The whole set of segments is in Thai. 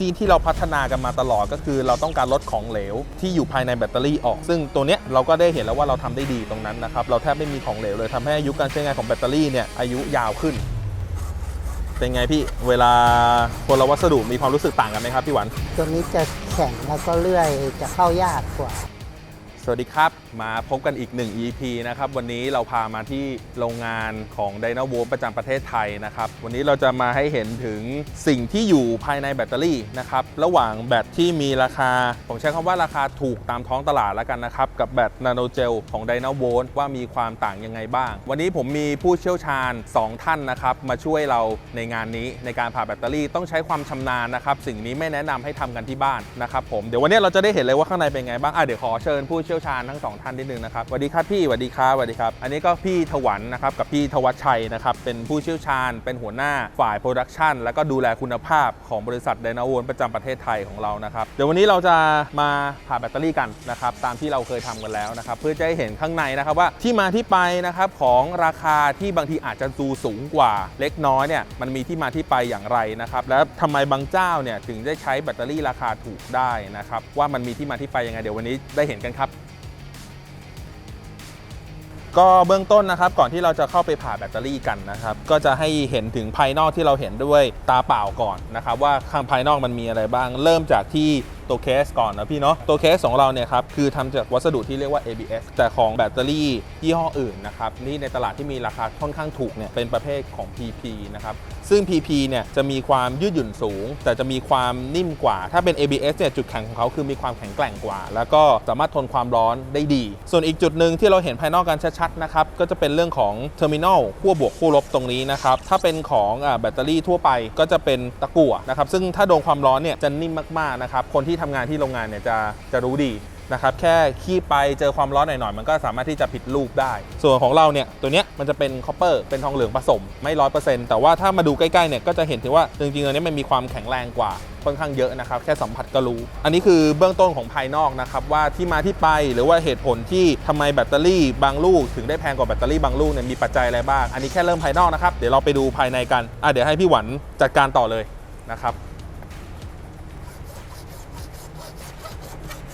ที่ที่เราพัฒนากันมาตลอดก็คือ เราต้องการลดของเหลวที่อยู่ภายในแบตเตอรี่ออก ซึ่งตัวเนี้ยเราก็ได้เห็นแล้วว่าเราทำได้ดีตรงนั้นนะครับ เราแทบไม่มีของเหลวเลยทำให้อายุการใช้งานของแบตเตอรี่เนี่ยอายุยาวขึ้น เป็นไงพี่เวลาคนละวัสดุมีความรู้สึกต่างกันไหมครับพี่หวัน ตัวนี้จะแข็งแล้วก็เลื่อยจะเข้ายากกว่า สวัสดีครับ มาพบกันอีก 1 EP นะครับ วันนี้เราพามาที่โรงงานของ d y n a w o ประจำประเทศไทยนะครับ วันนี้เราจะมาให้เห็นถึงสิ่งที่อยู่ภายในแบตเตอรี่นะครับ ระหว่างแบตที่มีราคา ผมใช้คำว่าราคาถูกตามท้องตลาดแล้วกันนะครับ กับแบตนาโนเจลของ d y n a w o ว่ามีความต่างยังไงบ้าง วันนี้ผมมีผู้เชี่ยวชาญ 2 ท่านนะครับ มาช่วยเราในงานนี้ในการผ่าแบตเตอรี่ต้องใช้ความชำนาญนะครับ สิ่งนี้ไม่แนะนำให้ทำกันที่บ้านนะครับผม เดี๋ยววันนี้เราจะได้เห็นเลยว่าข้างในเป็นไงบ้างอะเดี๋ยวขอเชิญผู้ชี่ยวชาญทั้งสองท่านนิดนึงนะครับสวัสดีครับพี่สวัสดีครับสวัสดีครับ อันนี้ก็พี่ถวันนะครับกับพี่ธวัชชัยนะครับเป็นผู้เชี่ยวชาญ เป็นหัวหน้าฝ่ายโปรดักชันแล้วก็ดูแลคุณภาพของบริษัทไดนาโวนประจำประเทศไทยของเรานะครับเดี๋ยววันนี้เราจะมาผ่าแบตเตอรี่กันนะครับตามที่เราเคยทำกันแล้วนะครับเพื่อจะให้เห็นข้างในนะครับว่าที่มาที่ไปนะครับของราคาที่บางทีอาจจะดูสูงกว่าเล็กน้อยเนี่ยมันมีที่มาที่ไปอย่างไรนะครับแล้วทำไมบางเจ้าเนี่ยถึงได้ใช้แบตเตอรี่ราคาถูกได้นะครับว่ามันมีที่มาที่ไปยังไงเดี๋ยววันนี้ได้เห็นกันครับ ก็เบื้องต้นนะครับก่อนที่เราจะเข้าไปผ่าแบตเตอรี่กันนะครับก็จะให้เห็นถึงภายนอกที่เราเห็นด้วยตาเปล่าก่อนนะครับว่าข้างภายนอกมันมีอะไรบ้าง เริ่มจากที่ตัวเคสก่อนนะพี่เนาะตัวเคสของเราเนี่ยครับคือทำจากวัสดุที่เรียกว่า ABS แต่ของแบตเตอรี่ยี่ห้ออื่นนะครับนี่ในตลาดที่มีราคาค่อนข้างถูกเนี่ยเป็นประเภทของ PP นะครับ ซึ่ง PP เนี่ยจะมีความยืดหยุ่นสูง แต่จะมีความนิ่มกว่า ถ้าเป็น ABS เนี่ยจุดแข็งของเขาคือมีความแข็งแกร่งกว่า แล้วก็สามารถทนความร้อนได้ดี ส่วนอีกจุดหนึ่งที่เราเห็นภายนอกกันชัดๆนะครับก็จะเป็นเรื่องของเทอร์มินอลขั้วบวกขั้วลบตรงนี้นะครับถ้าเป็นของอแบตเตอรี่ทั่วไปก็จะเป็นตะกั่วนะครับซึ่งถ้าโดนความร้อนเนี่ยจะนิ่มมากๆนะครับคนที่ทำงานที่โรงงานเนี่ยจะจะรู้ดี นะครับแค่ขี้ไปเจอความร้อนหน่อยๆมันก็สามารถที่จะผิดรูปได้ ส่วนของเราเนี่ยตัวเนี้ยมันจะเป็นคอปเปอร์เป็นทองเหลืองผสมไม่ร้อยเปอร์เซ็นต์แต่ว่าถ้ามาดูใกล้ๆเนี่ยก็จะเห็นถึงว่าจริงๆตัวนี้มันมีความแข็งแรงกว่าค่อนข้างเยอะนะครับแค่สัมผัสก็รู้ อันนี้คือเบื้องต้นของภายนอกนะครับว่าที่มาที่ไปหรือว่าเหตุผลที่ทำไมแบตเตอรี่บางลูก ถึงได้แพงกว่าแบตเตอรี่บางลูกเนี่ยมีปัจจัยอะไรบ้าง อันนี้แค่เริ่มภายนอกนะครับเดี๋ยวเราไปดูภายในกันอะเดี๋ยวให้พี่หวันจัดการต่อเลยนะครับ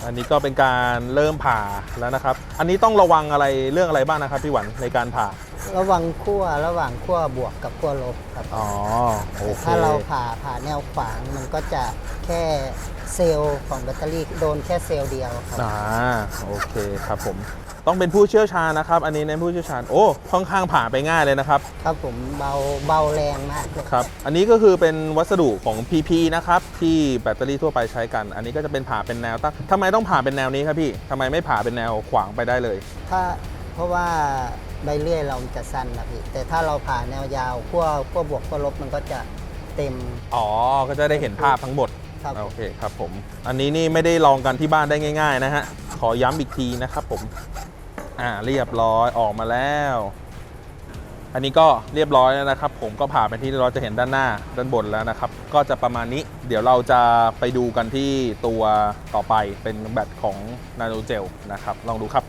อันนี้ก็เป็นการเริ่มผ่าแล้วนะครับ อันนี้ต้องระวังอะไรเรื่องอะไรบ้างนะครับพี่หวันในการผ่า ระหวังขั้วระหว่างขั้วบวกกับขั้วลบครับอ๋อโอแต่เคถ้าเราผ่าผ่าแนวขวางมันก็จะแค่เซลล์ของแบตเตอรี่โดนแค่เซลล์เดียวครับอ่าโอเคครับผม ต้องเป็นผู้เชี่ยวชาญนะครับ อันนี้ในผู้เชี่ยวชาญโอ้ค่อนข้างผ่าไปง่ายเลยนะครับครับผมเบาเบาแรงมากเลยครับอันนี้ก็คือเป็นวัสดุของ PP นะครับที่แบตเตอรี่ทั่วไปใช้กัน อันนี้ก็จะเป็นผ่าเป็นแนวตั้งทำไมต้องผ่าเป็นแนวนี้ครับพี่ทำไมไม่ผ่าเป็นแนวขวางไปได้เลย ถ้าเพราะว่าใบเลื่อยเราจะสั้นนะพี่แต่ถ้าเราผ่าแนวยาวขั้วขั้วบวกขั้วลบมันก็จะเต็มอ๋อก็จะได้เห็นภาพทั้งหมดครับโอเคครับผม อันนี้นี่ไม่ได้ลองกันที่บ้านได้ง่าย ๆ นะฮะ ขอย้ำอีกทีนะครับผม อ่าเรียบร้อยออกมาแล้ว อันนี้ก็เรียบร้อยแล้วนะครับ ผมก็ผ่าไปที่เราจะเห็นด้านหน้าด้านบนแล้วนะครับ ก็จะประมาณนี้ เดี๋ยวเราจะไปดูกันที่ตัวต่อไปเป็นแบตของนาโนเจลนะครับ ลองดูครับ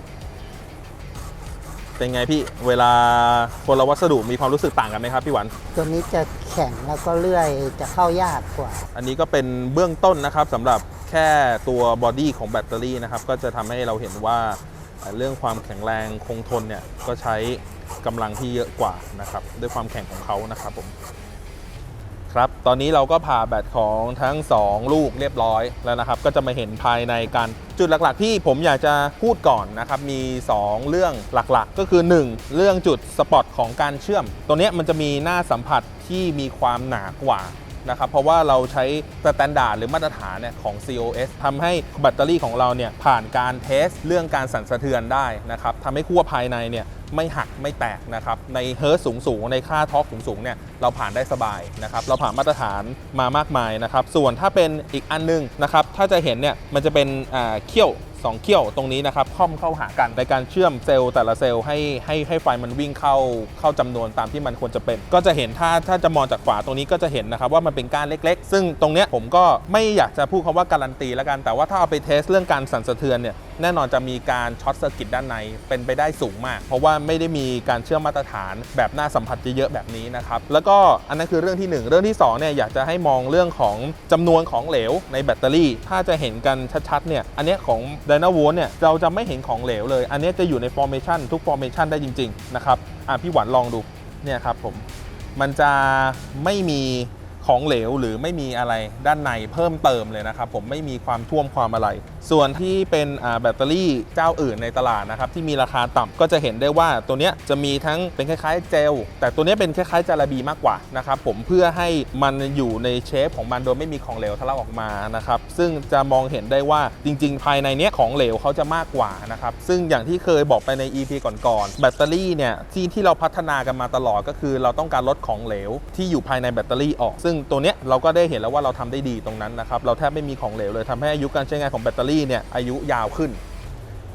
เป็นไงพี่เวลาคนละวัสดุมีความรู้สึกต่างกันไหมครับพี่หวัน ตัวนี้จะแข็งแล้วก็เลื่อยจะเข้ายากกว่า อันนี้ก็เป็นเบื้องต้นนะครับสำหรับแค่ตัวบอดี้ของแบตเตอรี่นะครับ ก็จะทำให้เราเห็นว่า เอ่เรื่องความแข็งแรงคงทนเนี่ยก็ใช้กำลังที่เยอะกว่านะครับด้วยความแข็งของเขานะครับผมครับตอนนี้เราก็ผ่าแบตของทั้ง 2 ลูกเรียบร้อยแล้วนะครับ ก็จะมาเห็นภายในกันจุดหลักๆ ที่ผมอยากจะพูดก่อนนะครับมี 2 เรื่องหลักๆ ก็คือ 1 เรื่องจุดสปอตของการเชื่อม ตัวเนี้ยมันจะมีหน้าสัมผัสที่มีความหนากว่า นะครับเพราะว่าเราใช้สแตนดาร์ดหรือมาตรฐานเนี่ยของ COS ทำให้แบตเตอรี่ของเราเนี่ยผ่านการเทสเรื่องการสั่นสะเทือนได้นะครับทำให้ขั้วภายในเนี่ยไม่หักไม่แตกนะครับในเฮิร์ตสูงสูงในค่าทอกสูงสูงเนี่ยเราผ่านได้สบายนะครับเราผ่านมาตรฐานมามากมายนะครับส่วนถ้าเป็นอีกอันนึงนะครับถ้าจะเห็นเนี่ยมันจะเป็นเขี้ยว สองเขี้ยวตรงนี้นะครับค่อมเข้าหากันในการเชื่อมเซลล์แต่ละเซลล์ให้ให้ให้ไฟมันวิ่งเข้าเข้าจำนวนตามที่มันควรจะเป็น ก็จะเห็นถ้าถ้าจะมองจากขวาตรงนี้ก็จะเห็นนะครับว่ามันเป็นก้านเล็ก ๆ ซึ่งตรงเนี้ยผมก็ไม่อยากจะพูดคำว่าการันตีแล้วกันแต่ว่าถ้าเอาไปเทสเรื่องการสั่นสะเทือนเนี่ย แน่นอนจะมีการช็อตเซอร์กิตด้านในเป็นไปได้สูงมาก เพราะว่าไม่ได้มีการเชื่อมมาตรฐานแบบหน้าสัมผัสเยอะๆแบบนี้นะครับแล้วก็อันนั้นคือเรื่องที่หนึ่งเรื่องที่สองเนี่ยอยากจะให้มองเรื่องของจำนวนของเหลวในแบตเตอรี่ ถ้าจะเห็นกันชัดๆเนี่ยอันเนี้ยของ d y n a v o l เนี่ยเราจะไม่เห็นของเหลวเลย อันเนี้ยจะอยู่ใน formation ทุก formation ได้จริงๆนะครับอะพี่หวันลองดูเนี่ยครับผมมันจะไม่มีของเหลวหรือไม่มีอะไรด้านในเพิ่มเติมเลยนะครับผมไม่มีความท่วมความอะไรส่วนที่เป็นแบตเตอรี่เจ้าอื่นในตลาดนะครับที่มีราคาต่ำก็จะเห็นได้ว่าตัวนี้จะมีทั้งเป็นคล้ายๆเจล แต่ตัวนี้เป็นคล้ายๆจาระบีมากกว่านะครับผมเพื่อให้มันอยู่ในเชฟของมันโดยไม่มีของเหลวทะลักออกมานะครับซึ่งจะมองเห็นได้ว่าจริง ๆ ภายในเนี้ยของเหลวเขาจะมากกว่านะครับซึ่งอย่างที่เคยบอกไปใน EP ก่อนๆแบตเตอรี่เนี่ยที่ที่เราพัฒนากันมาตลอดก็คือ เราต้องการลดของเหลวที่อยู่ภายในแบตเตอรี่ออก ซึ่งตัวเนี้ยเราก็ได้เห็นแล้วว่าเราทำได้ดีตรงนั้นนะครับเราแทบไม่มีของเหลวเลยทำให้อายุการใช้งานของแบตเตอรี่รี่เนี่ยอายุยาวขึ้น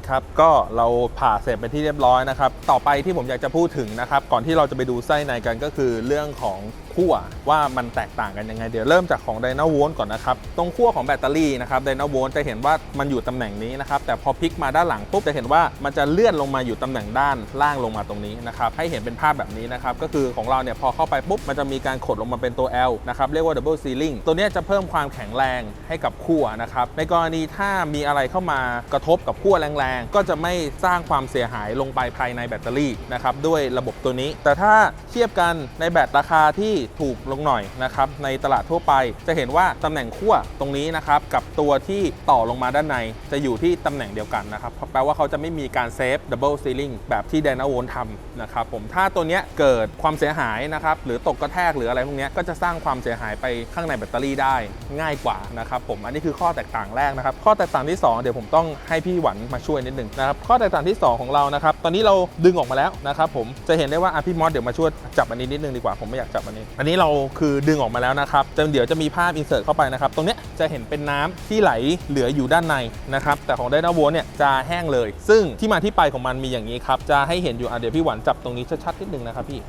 ครับก็เราผ่าเสร็จเป็นที่เรียบร้อยนะครับ ต่อไปที่ผมอยากจะพูดถึงนะครับ ก่อนที่เราจะไปดูไส้ในกันก็คือเรื่องของขั้วว่ามันแตกต่างกันยังไง เดี๋ยวเริ่มจากของไดนาโวลก่อนนะครับ ตรงขั้วของแบตเตอรี่นะครับไดนาโวลจะเห็นว่ามันอยู่ตำแหน่งนี้นะครับ แต่พอพลิกมาด้านหลังปุ๊บจะเห็นว่ามันจะเลื่อนลงมาอยู่ตำแหน่งด้านล่างลงมาตรงนี้นะครับ ให้เห็นเป็นภาพแบบนี้นะครับ ก็คือของเราเนี่ยพอเข้าไปปุ๊บมันจะมีการขดลงมาเป็นตัว L นะครับ เรียกว่า double sealing ตัวเนี้ยจะเพิ่มความแข็งแรงให้กับขั้วนะครับ ในกรณีถ้ามีอะไรเข้ามากระทบกับขั้วแรงๆก็จะไม่สร้างความเสียหายลงไปภายในแบตเตอรี่นะครับด้วยระบบตัวนี้ แต่ถ้าเทียบกันในแบตราคาที่ถูกลงหน่อยนะครับในตลาดทั่วไปจะเห็นว่าตำแหน่งขั้วตรงนี้นะครับกับตัวที่ต่อลงมาด้านใน จะอยู่ที่ตำแหน่งเดียวกันนะครับแปลว่าเขาจะไม่มีการเซฟดับเบิลซีลิงแบบที่ไดนาโวลทำนะครับผมถ้าตัวนี้เกิดความเสียหายนะครับหรือตกกระแทกหรืออะไรพวกนี้ก็จะสร้างความเสียหายไปข้างในแบตเตอรี่ได้ง่ายกว่านะครับผมอันนี้คือข้อแตกต่างแรกนะครับข้อแตกต่างที่ 2 เดี๋ยวผมต้องให้พี่หวันมาช่วยนิดหนึ่งนะครับข้อแตกต่างที่ 2 ของเรานะครับตอนนี้เราดึงออกมาแล้วนะครับผมจะเห็นได้ว่าอะพี่มอสเดี๋ยวมาช่วยจับอันนี้นิดนึงดีกว่าผมไม่อยากจับอันนี้ อันนี้เราคือดึงออกมาแล้วนะครับจะเดี๋ยวจะมีภาพอินเสิร์ตเข้าไปนะครับตรงเนี้ยจะเห็นเป็นน้ำที่ไหลเหลืออยู่ด้านในนะครับแต่ของไดนาโวเนี่ยจะแห้งเลย ซึ่งที่มาที่ไปของมันมีอย่างนี้ครับจะให้เห็นอยู่อะเดี๋ยวพี่หวันจับตรงนี้ชัดๆนิดนึงนะครับพี่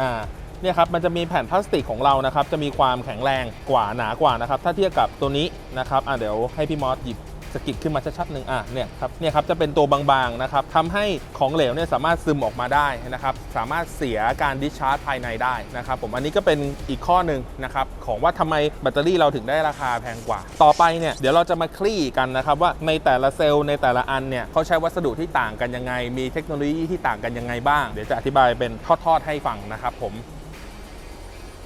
อ่าเนี่ยครับมันจะมีแผ่นพลาสติกของเรานะครับจะมีความแข็งแรงกว่าหนากว่านะครับถ้าเทียบกับตัวนี้นะครับอะเดี๋ยวให้พี่มอสหยิบ สกิดขึ้นมาชัดๆหนึ่งอะเนี่ยครับเนี่ยครับจะเป็นตัวบางๆนะครับทำให้ของเหลวเนี่ยสามารถซึมออกมาได้นะครับสามารถเสียการดิชาร์จภายในได้นะครับผมอันนี้ก็เป็นอีกข้อหนึ่งนะครับของว่าทำไมแบตเตอรี่เราถึงได้ราคาแพงกว่า ต่อไปเนี่ยเดี๋ยวเราจะมาคลี่กันนะครับว่าในแต่ละเซลล์ในแต่ละอันเนี่ยเขาใช้วัสดุที่ต่างกันยังไง มีเทคโนโลยีที่ต่างกันยังไงบ้าง เดี๋ยวจะอธิบายเป็นทอดๆให้ฟังนะครับผม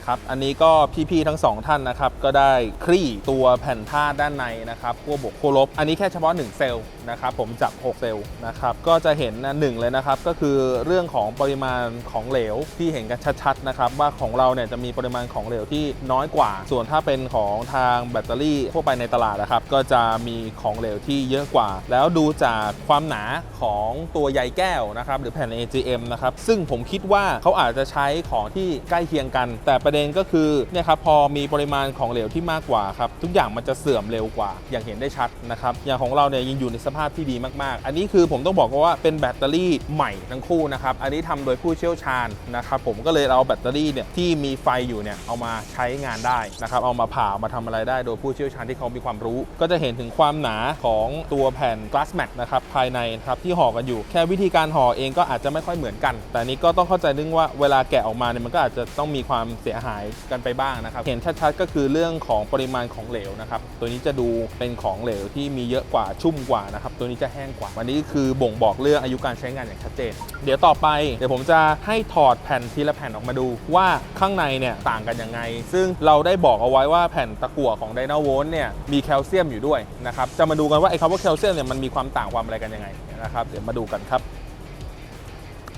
ครับอันนี้ก็พี่ๆทั้งสองท่านนะครับก็ได้คลี่ตัวแผ่นธาตุด้านในนะครับขั้วบวกขั้วลบ อันนี้แค่เฉพาะ 1 เซลล์นะครับผมจับ 6 เซลล์นะครับก็จะเห็นหนึ่งเลยนะครับก็คือเรื่องของปริมาณของเหลวที่เห็นกันชัดๆนะครับว่าของเราเนี่ยจะมีปริมาณของเหลวที่น้อยกว่า ส่วนถ้าเป็นของทางแบตเตอรี่ทั่วไปในตลาดนะครับก็จะมีของเหลวที่เยอะกว่า แล้วดูจากความหนาของตัวใยแก้วนะครับหรือแผ่น AGM นะครับซึ่งผมคิดว่าเขาอาจจะใช้ของที่ใกล้เคียงกันแต่ประเด็นก็คือเนี่ยครับพอมีปริมาณของเหลวที่มากกว่าครับทุกอย่างมันจะเสื่อมเร็วกว่า อย่างเห็นได้ชัดนะครับอย่างของเราเนี่ยยังอยู่ในสภาพที่ดีมากๆ อันนี้คือผมต้องบอกว่าเป็นแบตเตอรี่ใหม่ทั้งคู่นะครับอันนี้ทำโดยผู้เชี่ยวชาญนะครับผมก็เลยเอาแบตเตอรี่เนี่ยที่มีไฟอยู่เนี่ยเอามาใช้งานได้นะครับเอามาผ่ามาทำอะไรได้โดยผู้เชี่ยวชาญที่เขามีความรู้ ก็จะเห็นถึงความหนาของตัวแผ่น glass mat นะครับภายในนะครับที่ห่อกันอยู่ แค่วิธีการห่อเองก็อาจจะไม่ค่อยเหมือนกัน แต่นนี้ก็ต้องเข้าใจนึงว่าเวลาแกะออกมาเนี่ยมันก็อาจจะต้องมีความเสียหายกันไปบ้างนะครับ เห็นชัดๆก็คือเรื่องของปริมาณของเหลวนะครับ ตัวนี้จะดูเป็นของเหลวที่มีเยอะกว่าชุ่มกว่านะครับ ตัวนี้จะแห้งกว่า วันนี้คือบ่งบอกเรื่องอายุการใช้งานอย่างชัดเจน เดี๋ยวต่อไปเดี๋ยวผมจะให้ถอดแผ่นทีละแผ่นออกมาดู ว่าข้างในเนี่ยต่างกันยังไง ซึ่งเราได้บอกเอาไว้ว่าแผ่นตะกั่วของไดนาโวลเนี่ยมีแคลเซียมอยู่ด้วยนะครับ จะมาดูกันว่าไอ้คำว่าแคลเซียมเนี่ยมันมีความต่างความอะไรกันยังไงนะครับ เดี๋ยวมาดูกันครับ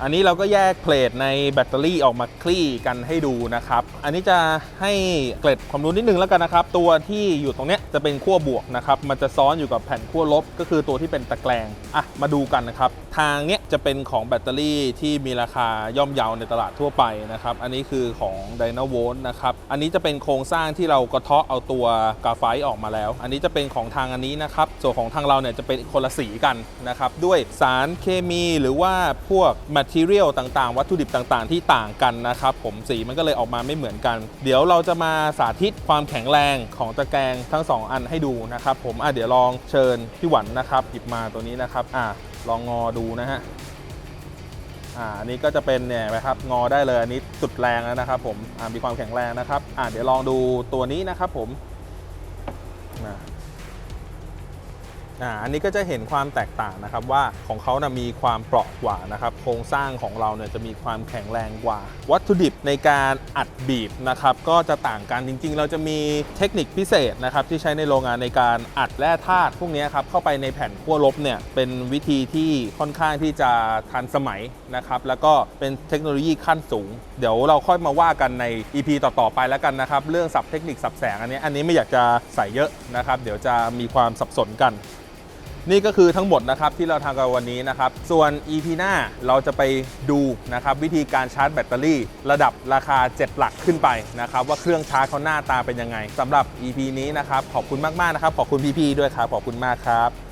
อันนี้เราก็แยกเพลทในแบตเตอรี่ออกมาคลี่กันให้ดูนะครับ อันนี้จะให้เกร็ดความรู้นิดนึงแล้วกันนะครับ ตัวที่อยู่ตรงเนี้ยจะเป็นขั้วบวกนะครับ มันจะซ้อนอยู่กับแผ่นขั้วลบ ก็คือตัวที่เป็นตะแกรงอะมาดูกันนะครับ ทางเนี้ยจะเป็นของแบตเตอรี่ที่มีราคาย่อมเยาในตลาดทั่วไปนะครับ อันนี้คือของ d y n a v o l t นะครับ อันนี้จะเป็นโครงสร้างที่เรากระเทาะเอาตัวกาไฟออกมาแล้ว อันนี้จะเป็นของทางอันนี้นะครับ ส่วนของทางเราเนี่ยจะเป็นคนละสีกันนะครับ ด้วยสารเคมีหรือว่าพวก material material ต่างๆ วัตถุดิบต่างๆ ที่ต่างกันนะครับผมสีมันก็เลยออกมาไม่เหมือนกัน เดี๋ยวเราจะมาสาธิตความแข็งแรงของตะแกรงทั้ง 2 อันให้ดูนะครับผมอะเดี๋ยวลองเชิญพี่หวันนะครับหยิบมาตัวนี้นะครับอะลองงอดูนะฮะอ่าอันนี้ก็จะเป็นเนี่ยนะครับงอได้เลยอันนี้สุดแรงแล้วนะครับผมอ่ามีความแข็งแรงนะครับอ่าเดี๋ยวลองดูตัวนี้นะครับผมอ่า อ่าอันนี้ก็จะเห็นความแตกต่างนะครับว่าของเขานะมีความเปราะกว่านะครับโครงสร้างของเราเนี่ยจะมีความแข็งแรงกว่า วัตถุดิบในการอัดบีบนะครับก็จะต่างกันจริง ๆ เราจะมีเทคนิคพิเศษนะครับที่ใช้ในโรงงานในการอัดแร่ธาตุพวกนี้ครับเข้าไปในแผ่นขั้วลบเนี่ยเป็นวิธีที่ค่อนข้างที่จะทันสมัยนะครับแล้วก็เป็นเทคโนโลยีขั้นสูง เดี๋ยวเราค่อยมาว่ากันใน EP ต่อๆไปแล้วกันนะครับเรื่องสับเทคนิคสับแสงอันนี้อันนี้ไม่อยากจะใส่เยอะนะครับเดี๋ยวจะมีความสับสนกัน นี่ก็คือทั้งหมดนะครับที่เราทำกันวันนี้นะครับ ส่วน EP หน้าเราจะไปดูนะครับวิธีการชาร์จแบตเตอรี่ ระดับราคา 7 หลักขึ้นไปนะครับว่าเครื่องชาร์จเขาหน้าตาเป็นยังไงสำหรับ EP นี้นะครับขอบคุณมากๆนะครับขอบคุณพี่ๆด้วยครับขอบคุณมากครับ